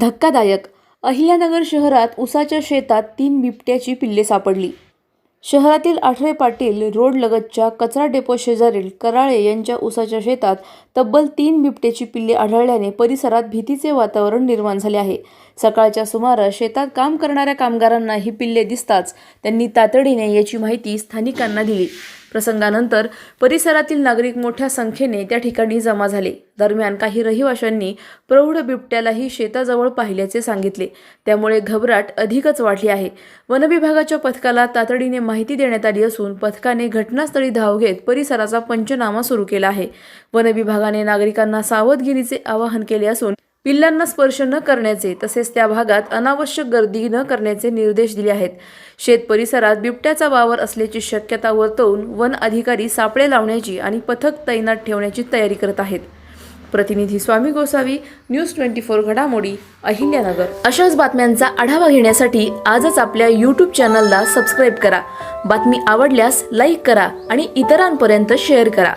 धक्कादायक. अहिल्यानगर शहरात उसाच्या शेतात तीन बिबट्याची पिल्ले सापडली. शहरातील आठरे पाटील रोडलगतच्या कचरा डेपो शेजारील कराळे यांच्या उसाच्या शेतात तब्बल तीन बिबट्याची पिल्ले आढळल्याने परिसरात भीतीचे वातावरण निर्माण झाले आहे. सकाळच्या सुमारास शेतात काम करणाऱ्या कामगारांना ही पिल्ले दिसताच त्यांनी तातडीने याची माहिती स्थानिकांना दिली. प्रसंगानंतर परिसरातील नागरिक मोठ्या संख्येने त्या ठिकाणी जमा झाले. दरम्यान काही रहिवाशांनी प्रौढ बिबट्यालाही शेताजवळ पाहिल्याचे सांगितले. त्यामुळे घबराट अधिकच वाढली आहे. वनविभागाच्या पथकाला तातडीने माहिती देण्यात आली असून पथकाने घटनास्थळी धाव घेत परिसराचा पंचनामा सुरू केला आहे. वनविभागाने नागरिकांना सावधगिरीचे आवाहन केले असून पिल्लांना स्पर्श न करण्याचे तसेच त्या भागात अनावश्यक गर्दी न करण्याचे निर्देश दिले आहेत. शेत परिसरात बिबट्याचा वावर असल्याची शक्यता वर्तवून वन अधिकारी सापळे लावण्याची आणि पथक तैनात ठेवण्याची तयारी करत आहेत. प्रतिनिधी Swami Gosavi news twenty four घडामोडी अहिल्यानगर. अशाच बातम्यांचा आढावा घेण्यासाठी आजच आपल्या यूट्यूब चॅनलला सबस्क्राईब करा. बातमी आवडल्यास लाईक करा आणि इतरांपर्यंत शेअर करा.